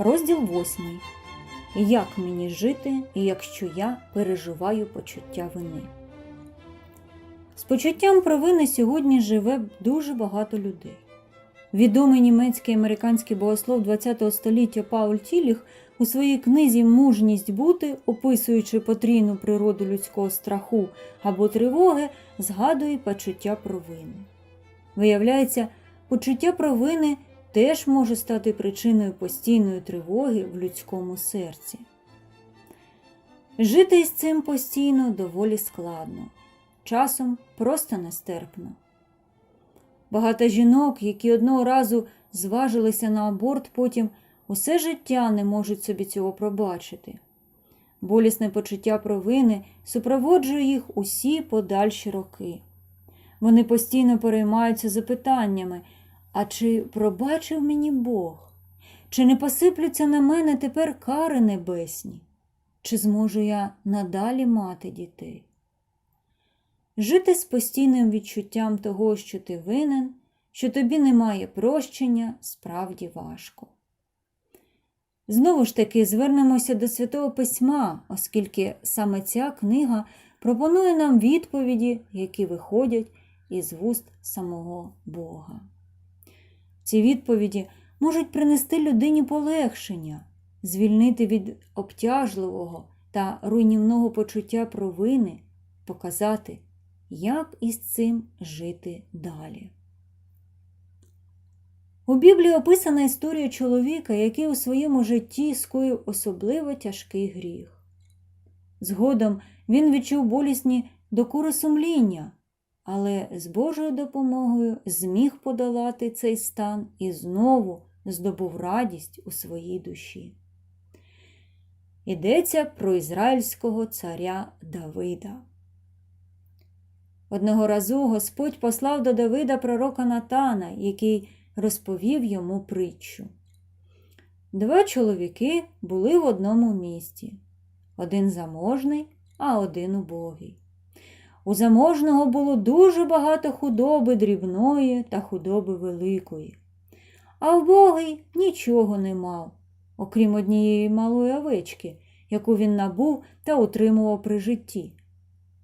Розділ 8. Як мені жити, якщо я переживаю почуття вини? З почуттям провини сьогодні живе дуже багато людей. Відомий німецький американський богослов ХХ століття Пауль Тіліх у своїй книзі Мужність бути, описуючи потрійну природу людського страху або тривоги, згадує почуття провини. Виявляється, почуття провини теж може стати причиною постійної тривоги в людському серці. Жити із цим постійно доволі складно, часом просто нестерпно. Багато жінок, які одного разу зважилися на аборт, потім усе життя не можуть собі цього пробачити. Болісне почуття провини супроводжує їх усі подальші роки. Вони постійно переймаються запитаннями а чи пробачив мені Бог? Чи не посиплються на мене тепер кари небесні? Чи зможу я надалі мати дітей? Жити з постійним відчуттям того, що ти винен, що тобі немає прощення, справді важко. Знову ж таки, звернемося до Святого Письма, оскільки саме ця книга пропонує нам відповіді, які виходять із вуст самого Бога. Ці відповіді можуть принести людині полегшення, звільнити від обтяжливого та руйнівного почуття провини, показати, як із цим жити далі. У Біблії описана історія чоловіка, який у своєму житті скоїв особливо тяжкий гріх. Згодом він відчув болісні докури сумління, але з Божою допомогою зміг подолати цей стан і знову здобув радість у своїй душі. Йдеться про ізраїльського царя Давида. Одного разу Господь послав до Давида пророка Натана, який розповів йому притчу. Два чоловіки були в одному місті один заможний, а один убогий. У заможного було дуже багато худоби дрібної та худоби великої, а вбогий нічого не мав, окрім однієї малої овечки, яку він набув та утримував при житті.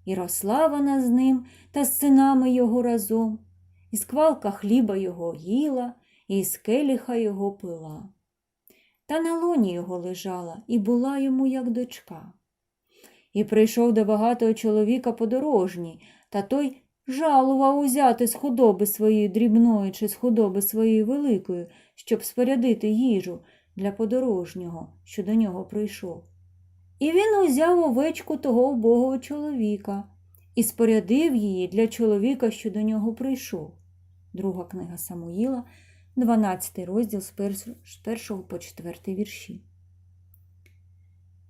І росла вона з ним та з синами його разом, і сквалка хліба його їла, і з келіха його пила. Та на лоні його лежала і була йому як дочка. І прийшов до багатого чоловіка подорожній, та той жалував узяти з худоби своєї дрібної чи з худоби своєї великої, щоб спорядити їжу для подорожнього, що до нього прийшов. І він узяв овечку того убогого чоловіка і спорядив її для чоловіка, що до нього прийшов. Друга книга Самуїла, 12 розділ з 1 по 4 вірші.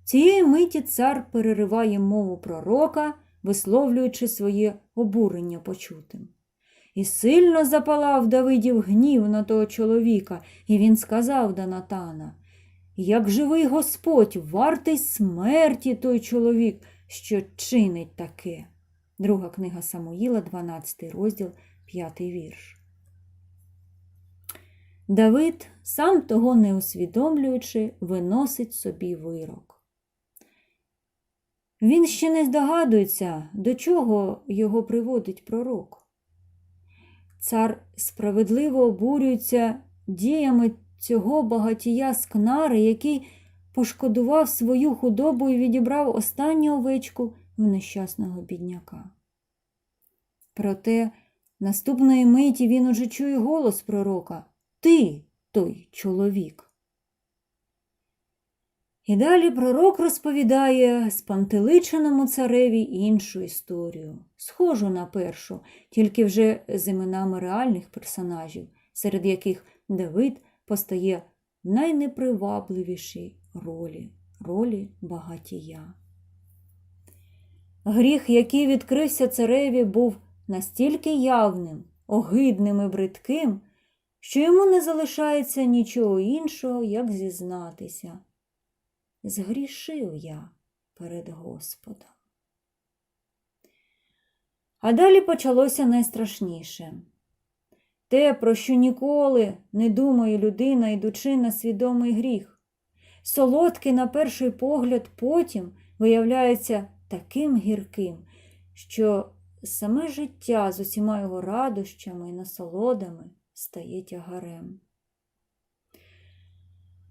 Цієї миті цар перериває мову пророка, висловлюючи своє обурення почутим. І сильно запалав Давидів гнів на того чоловіка, і він сказав до Натана Як живий Господь, вартий смерті той чоловік, що чинить таке. Друга книга Самуїла, 12 розділ, 5 вірш. Давид, сам того не усвідомлюючи, виносить собі вирок. Він ще не здогадується, до чого його приводить пророк. Цар справедливо обурюється діями цього багатія скнари, який пошкодував свою худобу і відібрав останню овечку в нещасного бідняка. Проте наступної миті він уже чує голос пророка Ти той чоловік. І далі пророк розповідає спантеличеному цареві іншу історію, схожу на першу, тільки вже з іменами реальних персонажів, серед яких Давид постає в найнепривабливішій ролі ролі багатія. Гріх, який відкрився цареві, був настільки явним, огидним і бридким, що йому не залишається нічого іншого, як зізнатися згрішив я перед Господом. А далі почалося найстрашніше те, про що ніколи не думає людина, йдучи на свідомий гріх. солодке на перший погляд, потім виявляється таким гірким, що саме життя з усіма його радощами і насолодами стає тягарем.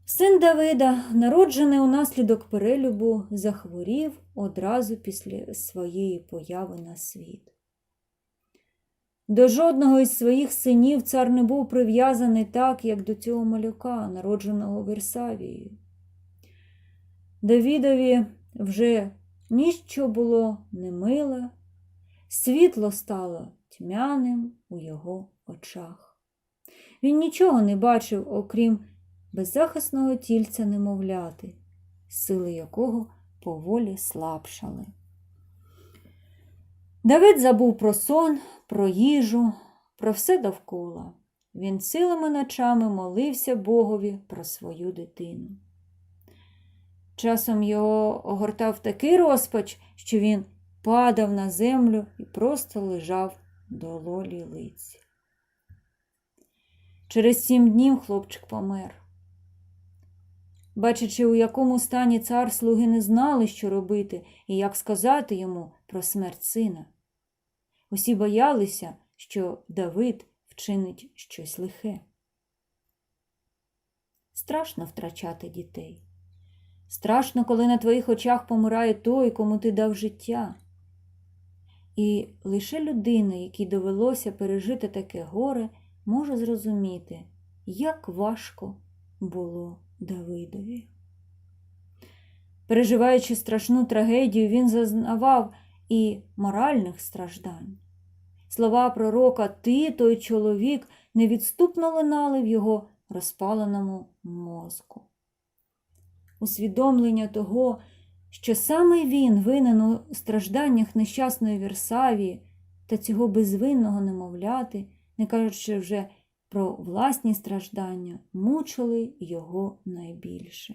Син Давида, народжений унаслідок перелюбу, захворів одразу після своєї появи на світ. До жодного із своїх синів цар не був прив'язаний так, як до цього малюка, народженого Версавією. Давідові вже ніщо було немиле, світло стало тьмяним у його очах. Він нічого не бачив, окрім беззахисного тільця немовляти, сили якого поволі слабшали. Давид забув про сон, про їжу, про все довкола. Він цілими ночами молився Богові про свою дитину. Часом його огортав такий розпач, що він падав на землю і просто лежав до лолі лиці. Через сім днів хлопчик помер. Бачачи, у якому стані цар слуги не знали, що робити і як сказати йому про смерть сина. Усі боялися, що Давид вчинить щось лихе. Страшно втрачати дітей. Страшно, коли на твоїх очах помирає той, кому ти дав життя. І лише людина, якій довелося пережити таке горе, може зрозуміти, як важко було Давидові. Переживаючи страшну трагедію, він зазнавав і моральних страждань. Слова пророка Ти, той чоловік, невідступно линали в його розпаленому мозку. Усвідомлення того, що саме він винен у стражданнях нещасної Вірсавії та цього безвинного немовляти, не кажучи вже про власні страждання, мучили його найбільше.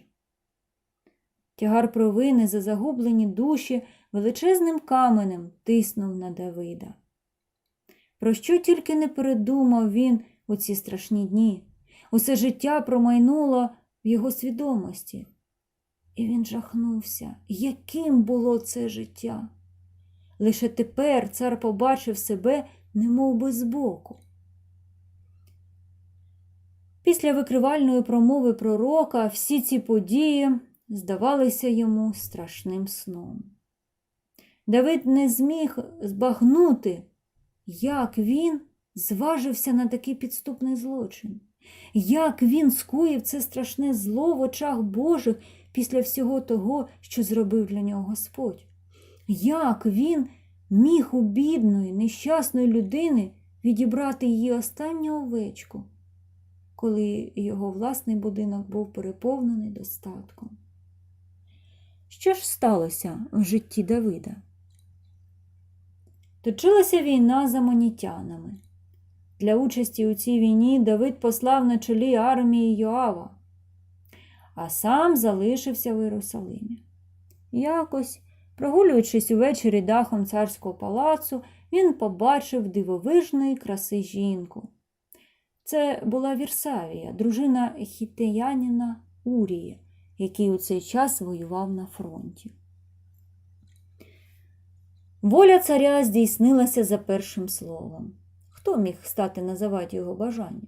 Тягар провини за загублені душі величезним каменем тиснув на Давида. Про що тільки не передумав він у ці страшні дні, усе життя промайнуло в його свідомості. І він жахнувся, яким було це життя. Лише тепер цар побачив себе, немов би збоку. Після викривальної промови пророка всі ці події здавалися йому страшним сном. Давид не зміг збагнути, як він зважився на такий підступний злочин, як він скоїв це страшне зло в очах Божих після всього того, що зробив для нього Господь. Як він міг у бідної, нещасної людини відібрати її останню овечку, коли його власний будинок був переповнений достатком? Що ж сталося в житті Давида? Точилася війна за монітянами. Для участі у цій війні Давид послав на чолі армії Йоава, а сам залишився в Єрусалимі. Якось, прогулюючись увечері дахом царського палацу, він побачив дивовижної краси жінку. Це була Вірсавія, дружина хітеянина Урія, який у цей час воював на фронті. Воля царя здійснилася за першим словом. Хто міг стати називати його бажання?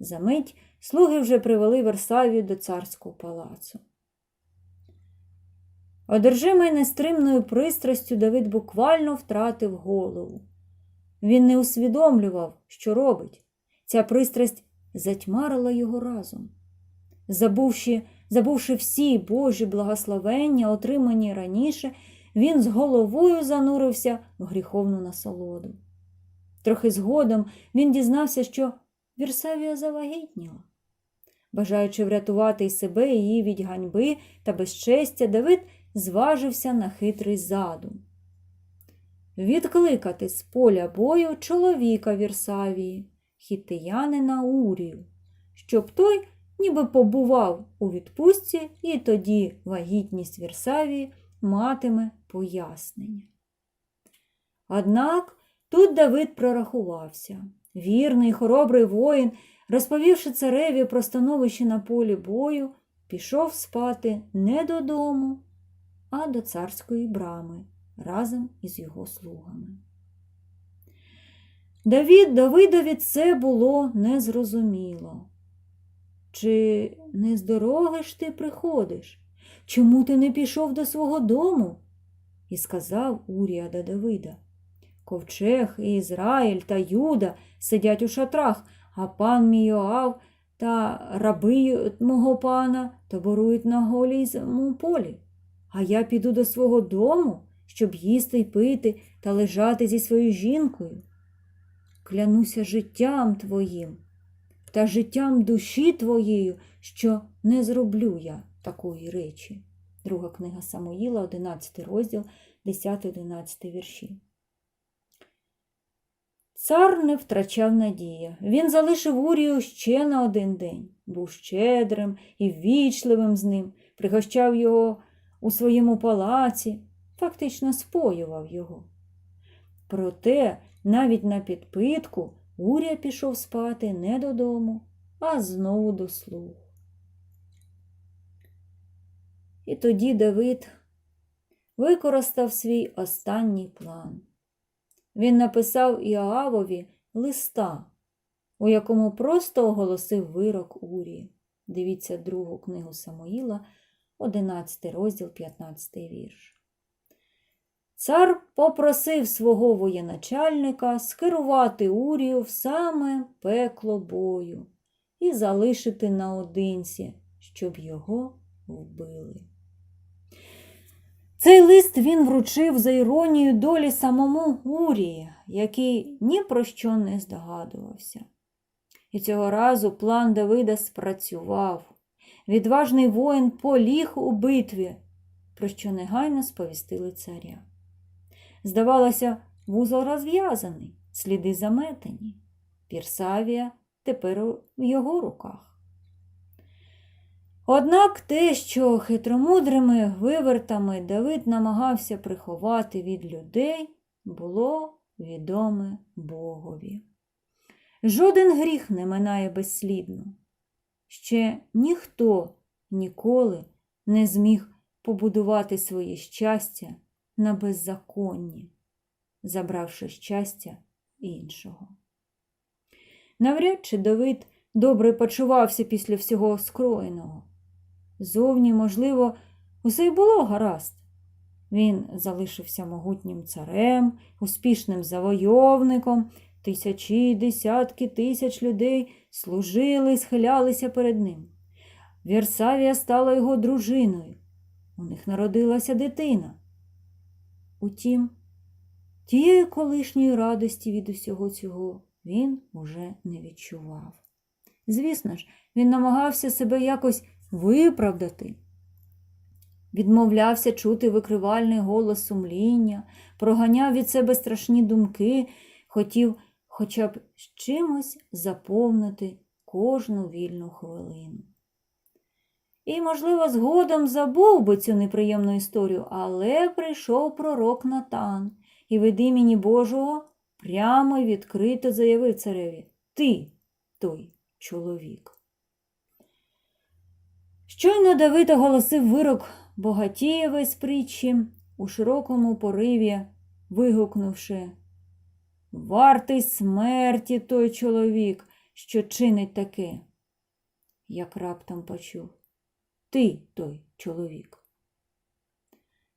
Замить слуги вже привели Версавію до царського палацу. Одержимий нестримною пристрастю Давид буквально втратив голову. Він не усвідомлював, що робить. Ця пристрасть затьмарила його разом. Забувши, забувши всі Божі благословення, отримані раніше, він з головою занурився в гріховну насолоду. Трохи згодом він дізнався, що Вірсавія завагітніла. Бажаючи врятувати і себе, і її від ганьби та безчестя, Давид зважився на хитрий задум. Відкликати з поля бою чоловіка Вірсавії, хітиянина Урію, щоб той ніби побував у відпустці, і тоді вагітність Вірсавії матиме пояснення. Однак тут Давид прорахувався. Вірний, хоробрий воїн, розповівши цареві про становище на полі бою, пішов спати не додому, а до царської брами разом із його слугами. Давід Давидові це було незрозуміло. Чи не з дороги ж ти приходиш? Чому ти не пішов до свого дому? І сказав Урія до Давида. Ковчег і Ізраїль та Юда сидять у шатрах, а пан мій та раби мого пана таборують на голійському полі. А я піду до свого дому, щоб їсти й пити та лежати зі своєю жінкою. Клянуся життям твоїм та життям душі твоєю, що не зроблю я такої речі. Друга книга Самуїла, 11 розділ, 10-11 вірші. Цар не втрачав надії. Він залишив Урію ще на один день, був щедрим і ввічливим з ним, пригощав його у своєму палаці, фактично споював його. Проте навіть на підпитку Урія пішов спати не додому, а знову до слуг. І тоді Давид використав свій останній план. Він написав Іоавові листа, у якому просто оголосив вирок Урії. Дивіться другу книгу Самоїла, 11 розділ, 15 вірш. Цар попросив свого воєначальника скерувати Урію саме пекло бою і залишити наодинці, щоб його вбили. Цей лист він вручив за іронією долі самому Урії, який ні про що не здогадувався. І цього разу план Давида спрацював. Відважний воїн поліг у битві, про що негайно сповістили царя. Здавалося, вузол розв'язаний, сліди заметені. Пірсавія тепер у його руках. Однак те, що хитромудрими вивертами Давид намагався приховати від людей, було відоме Богові. Жоден гріх не минає безслідно. Ще ніхто ніколи не зміг побудувати своє щастя на беззаконні, забравши щастя іншого. Навряд чи Давид добре почувався після всього скроєного. Зовні, можливо, усе й було гаразд. Він залишився могутнім царем, успішним завойовником, тисячі й десятки тисяч людей служили і схилялися перед ним. Вірсавія стала його дружиною. У них народилася дитина. Утім, тієї колишньої радості від усього цього він уже не відчував. Звісно ж, він намагався себе якось виправдати. Відмовлявся чути викривальний голос сумління, проганяв від себе страшні думки, хотів хоча б з чимось заповнити кожну вільну хвилину. І, можливо, згодом забув би цю неприємну історію, але прийшов пророк Натан і від імені Божого прямо відкрито заявив цареві Ти той чоловік. Щойно Давид оголосив вирок Богатієвої з притчі у широкому пориві, вигукнувши Вартий смерті той чоловік, що чинить таке, як раптом почув. Ти той чоловік.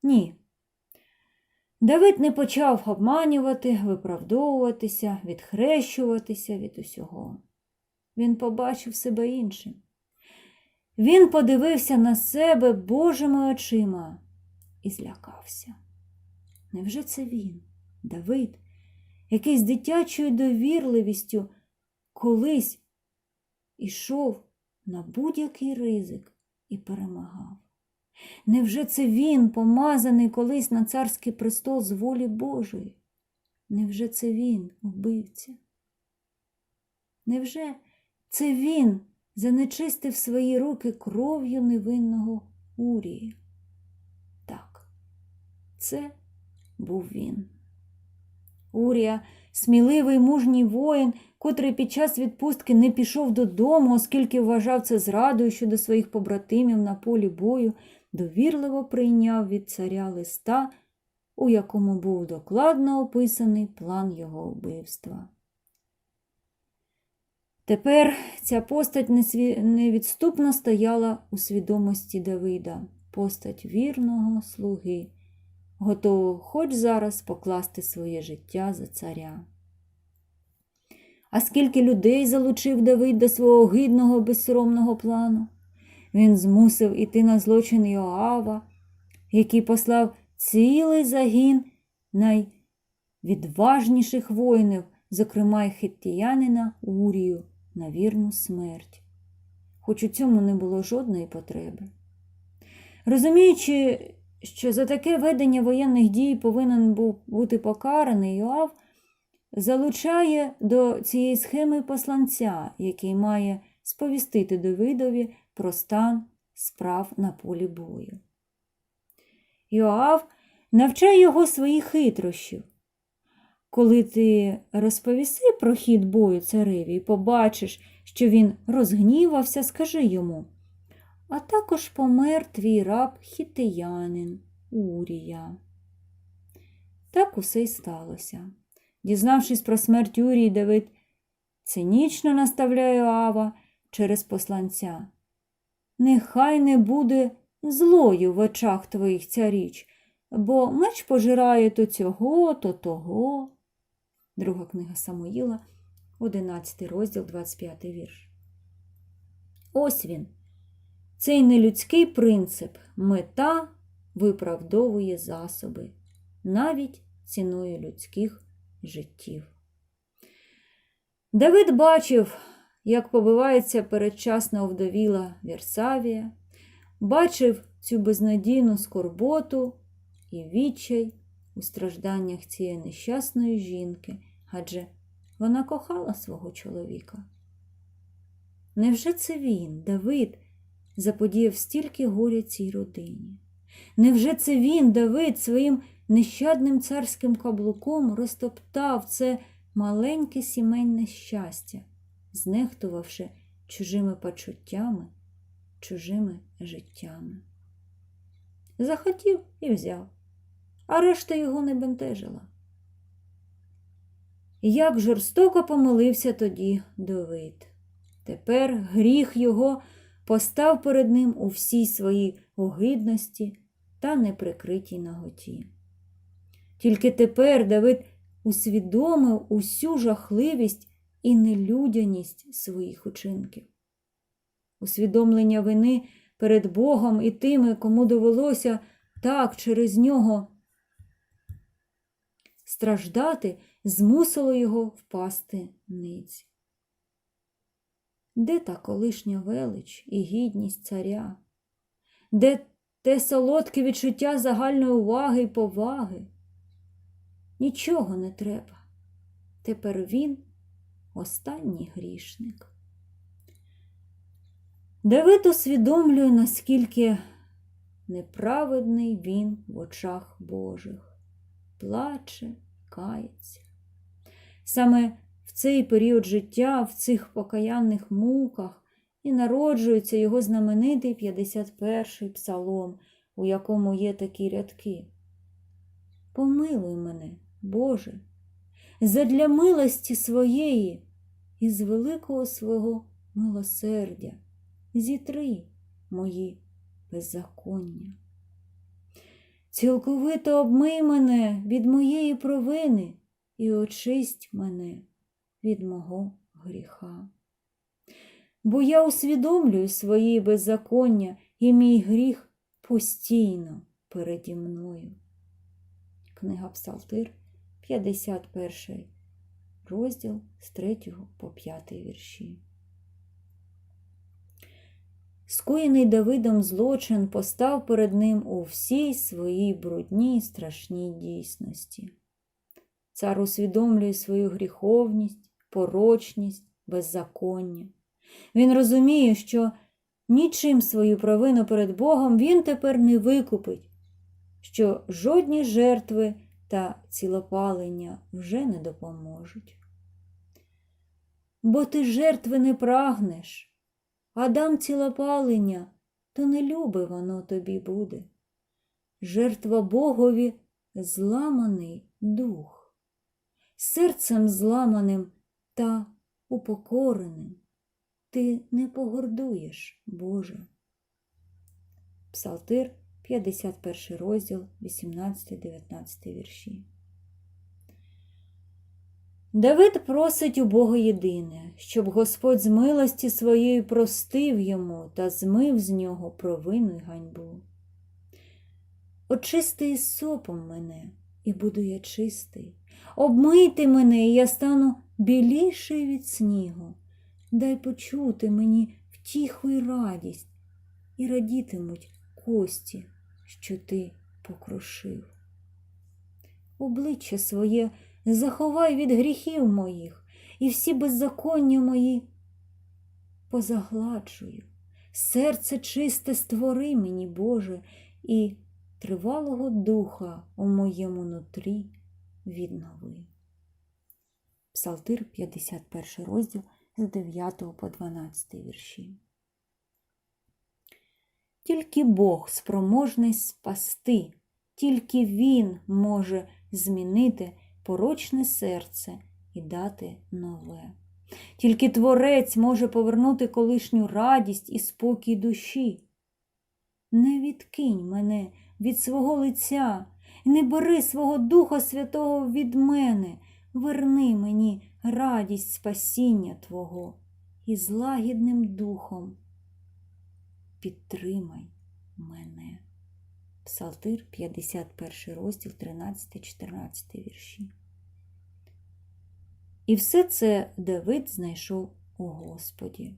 Ні. Давид не почав обманювати, виправдовуватися, відхрещуватися від усього. Він побачив себе іншим. Він подивився на себе Божими очима і злякався. Невже це він, Давид, який з дитячою довірливістю колись ішов на будь-який ризик і перемагав? Невже це він, помазаний колись на царський престол з волі Божої? Невже це він, вбивця? Невже це він? занечистив свої руки кров'ю невинного Урії. Так, це був він. Урія, сміливий мужній воїн, котрий під час відпустки не пішов додому, оскільки вважав це зрадою щодо своїх побратимів на полі бою, довірливо прийняв від царя листа, у якому був докладно описаний план його вбивства. Тепер ця постать невідступно стояла у свідомості Давида, постать вірного слуги, готового хоч зараз покласти своє життя за царя. А скільки людей залучив Давид до свого гидного безсоромного плану? Він змусив іти на злочин Йоава, який послав цілий загін найвідважніших воїнів, зокрема й хиттіянина Урію, на вірну смерть, хоч у цьому не було жодної потреби. Розуміючи, що за таке ведення воєнних дій повинен був бути покараний, Йоав залучає до цієї схеми посланця, який має сповістити Давидові про стан справ на полі бою. Йоав навчає його своїх хитрощів. Коли ти розповіси про хід бою цареві і побачиш, що він розгнівався, скажи йому. А також помер твій раб хітиянин Урія. Так усе й сталося. Дізнавшись про смерть Урії, Давид цинічно наставляє Ава через посланця. Нехай не буде злою в очах твоїх ця річ, бо меч пожирає то цього, то того. Друга книга Самуїла, 11 розділ, 25 вірш. Ось він. Цей нелюдський принцип мета виправдовує засоби, навіть ціною людських життів. Давид бачив, як побивається передчасно овдовіла Вірсавія, бачив цю безнадійну скорботу і відчай у стражданнях цієї нещасної жінки, адже вона кохала свого чоловіка. Невже це він, Давид, заподіяв стільки горя цій родині? Невже це він, Давид, своїм нещадним царським каблуком розтоптав це маленьке сімейне щастя, знехтувавши чужими почуттями, чужими життями? Захотів і взяв, а решта його не бентежила. Як жорстоко помилився тоді Давид. Тепер гріх його постав перед ним у всій своїй огидності та неприкритій наготі. Тільки тепер Давид усвідомив усю жахливість і нелюдяність своїх учинків. Усвідомлення вини перед Богом і тими, кому довелося так через нього страждати, змусило його впасти ниць. Де та колишня велич і гідність царя? Де те солодке відчуття загальної уваги і поваги? Нічого не треба. Тепер він останній грішник. Давид усвідомлює, наскільки неправедний він в очах Божих, плаче, кається. Саме цей період життя, в цих покаянних муках, і народжується його знаменитий 51-й псалом, у якому є такі рядки. Помилуй мене, Боже, задля милості своєї і з великого свого милосердя зітри мої беззаконня. Цілковито обмий мене від моєї провини і очисть мене від мого гріха. Бо я усвідомлюю свої беззаконня і мій гріх постійно переді мною. Книга Псалтир, 51 розділ з 3 по 5 вірші. Скоєний Давидом злочин постав перед ним у всій своїй брудній страшній дійсності. Цар усвідомлює свою гріховність, порочність, беззаконня. Він розуміє, що нічим свою провину перед Богом він тепер не викупить, що жодні жертви та цілопалення вже не допоможуть. Бо ти жертви не прагнеш, а дам цілопалення, то не любе воно тобі буде. Жертва Богові зламаний дух, серцем зламаним та упокореним. Ти не погордуєш, Боже. Псалтир, 51 розділ, 18-19 вірші. Давид просить у Бога єдине, щоб Господь з милості своєї простив йому та змив з нього провину й ганьбу. Очисти сопом мене, і буду я чистий. Обмийте мене, і я стану біліший від снігу. Дай почути мені втіху й радість, і радітимуть кості, що ти покрушив. Обличчя своє заховай від гріхів моїх, і всі беззаконня мої позагладжую. Серце чисте створи мені, Боже, і тривалого духа у моєму нутрі віднови. Псалтир, 51 розділ з 9 по 12 вірші. Тільки Бог спроможний спасти, тільки Він може змінити порочне серце і дати нове. Тільки Творець може повернути колишню радість і спокій душі. Не відкинь мене від свого лиця, не бери свого Духа Святого від мене, верни мені радість спасіння Твого і з лагідним духом підтримай мене. Псалтир, 51 розділ, 13-14 вірші. І все це Давид знайшов у Господі.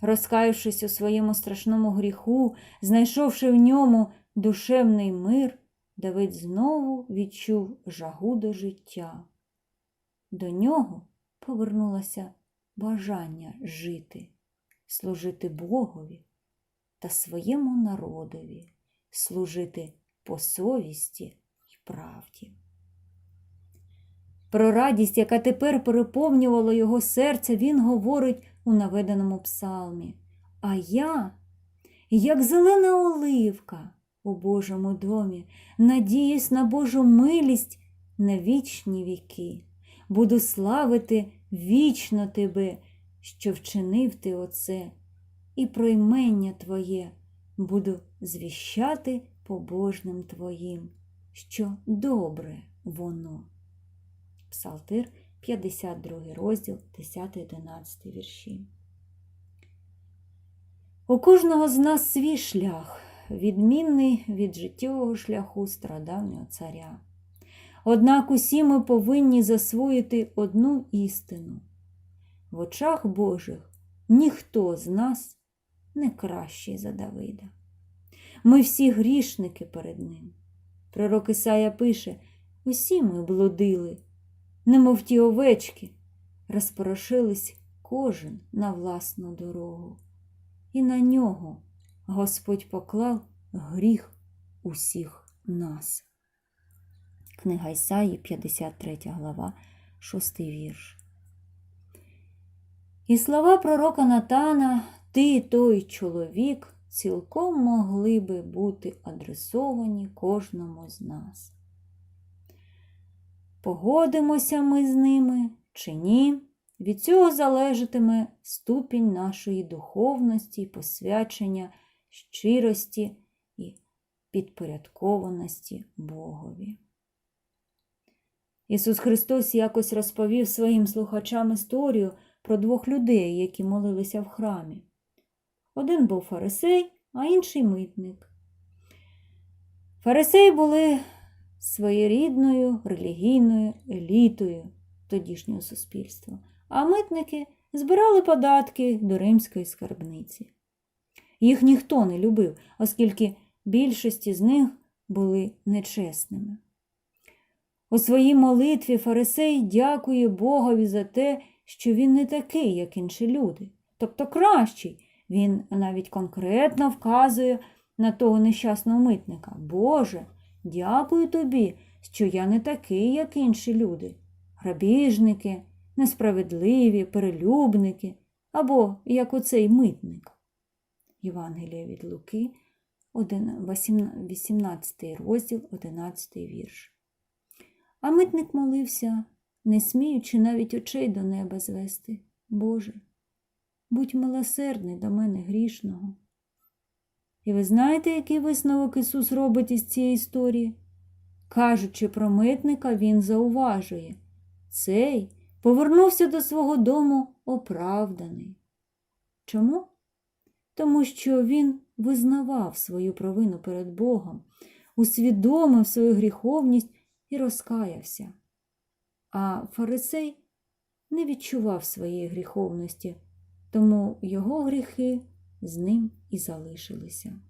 Розкаявшись у своєму страшному гріху, знайшовши в ньому душевний мир, Давид знову відчув жагу до життя. До нього повернулося бажання жити, служити Богові та своєму народові, служити по совісті й правді. Про радість, яка тепер переповнювала його серце, він говорить у наведеному псалмі. А я, як зелена оливка у Божому домі, надіюсь на Божу милість на вічні віки. Буду славити вічно тебе, що вчинив ти оце, і про ймення Твоє буду звіщати побожним Твоїм, що добре воно. Псалтир, 52 розділ, 10-11 вірші. У кожного з нас свій шлях, відмінний від життєвого шляху страдавнього царя. Однак усі ми повинні засвоїти одну істину. В очах Божих ніхто з нас не кращий за Давида. Ми всі грішники перед ним. Пророк Ісая пише: усі ми блудили, немов ті овечки, розпорошились кожен на власну дорогу. І на нього Господь поклав гріх усіх нас. Книга Ісаї, 53 глава, 6 вірш. І слова пророка Натана, ти той чоловік, цілком могли би бути адресовані кожному з нас. Погодимося ми з ними чи ні, від цього залежатиме ступінь нашої духовності і посвячення, щирості і підпорядкованості Богові. Ісус Христос якось розповів своїм слухачам історію про двох людей, які молилися в храмі. Один був фарисей, а інший митник. Фарисеї були своєрідною релігійною елітою тодішнього суспільства, а митники збирали податки до римської скарбниці. Їх ніхто не любив, оскільки більшості з них були нечесними. У своїй молитві Фарисей дякує Богові за те, що він не такий, як інші люди, тобто кращий. Він навіть конкретно вказує на того нещасного митника. Боже, дякую тобі, що я не такий, як інші люди, грабіжники, несправедливі, перелюбники або як оцей митник. Євангелія від Луки, 18 розділ, 11 вірш. А митник молився, не сміючи навіть очей до неба звести. Боже, будь милосердний до мене грішного. І ви знаєте, який висновок Ісус робить із цієї історії? Кажучи про митника, Він зауважує цей повернувся до свого дому оправданий. Чому? Тому що він визнавав свою провину перед Богом, усвідомив свою гріховність розкаявся. А фарисей не відчував своєї гріховності, тому його гріхи з ним і залишилися.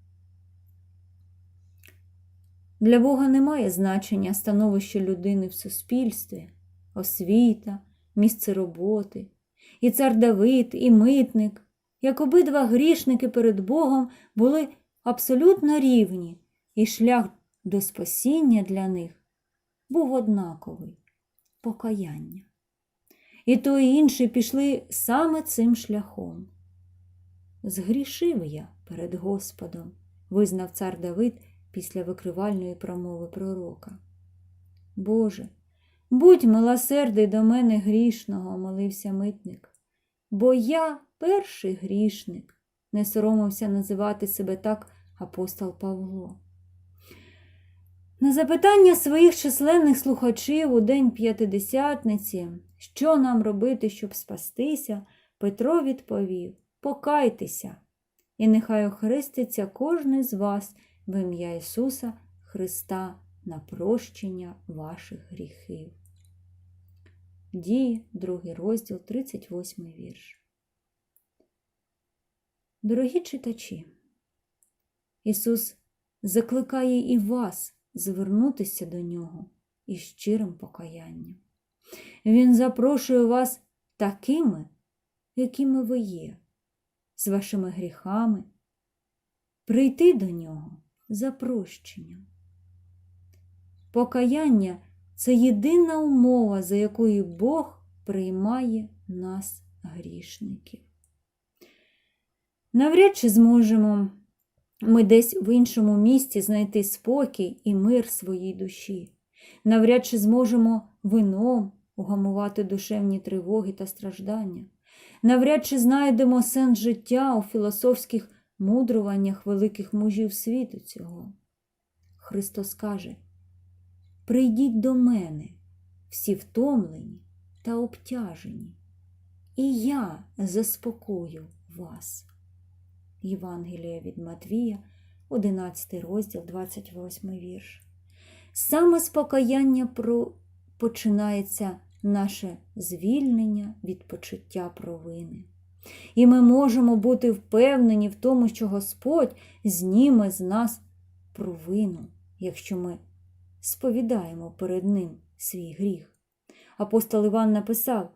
Для Бога немає значення становище людини в суспільстві, освіта, місце роботи. І цар Давид, і митник, як обидва грішники перед Богом, були абсолютно рівні, і шлях до спасіння для них був однаковий покаяння. І той і інший пішли саме цим шляхом. Згрішив я перед Господом, визнав цар Давид після викривальної промови пророка. Боже, будь милосердий до мене грішного, молився митник, бо я перший грішник, не соромився називати себе так апостол Павло. На запитання своїх численних слухачів у день п'ятидесятниці, що нам робити, щоб спастися, Петро відповів Покайтеся, і нехай охреститься кожний з вас в ім'я Ісуса Христа на прощення ваших гріхів. Дії, другий розділ, 38 вірш. Дорогі читачі, Ісус закликає і вас звернутися до Нього із щирим покаянням. Він запрошує вас такими, якими ви є, з вашими гріхами, прийти до Нього за прощенням. Покаяння це єдина умова, за якою Бог приймає нас грішників. Навряд чи зможемо ми десь в іншому місці знайти спокій і мир своїй душі. Навряд чи зможемо вином угамувати душевні тривоги та страждання. Навряд чи знайдемо сенс життя у філософських мудруваннях великих мужів світу цього. Христос каже: Прийдіть до мене, всі втомлені та обтяжені, і я заспокою вас. Євангелія від Матвія, 11 розділ, 28 вірш. Саме з покаяння про... починається наше звільнення від почуття провини. І ми можемо бути впевнені в тому, що Господь зніме з нас провину, якщо ми сповідаємо перед Ним свій гріх. Апостол Іван написав: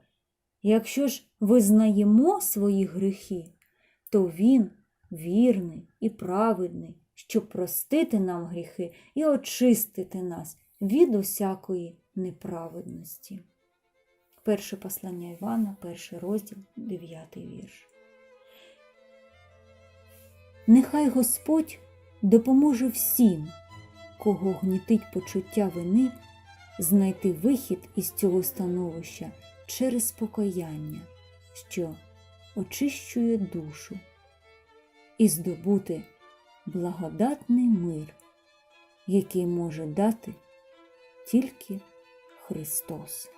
якщо ж визнаємо свої гріхи, то Він вірний і праведний, щоб простити нам гріхи і очистити нас від усякої неправедності. Перше послання Івана, перший розділ, дев'ятий вірш. Нехай Господь допоможе всім, кого гнітить почуття вини, знайти вихід із цього становища через покаяння, що очищує душу, і здобути благодатний мир, який може дати тільки Христос.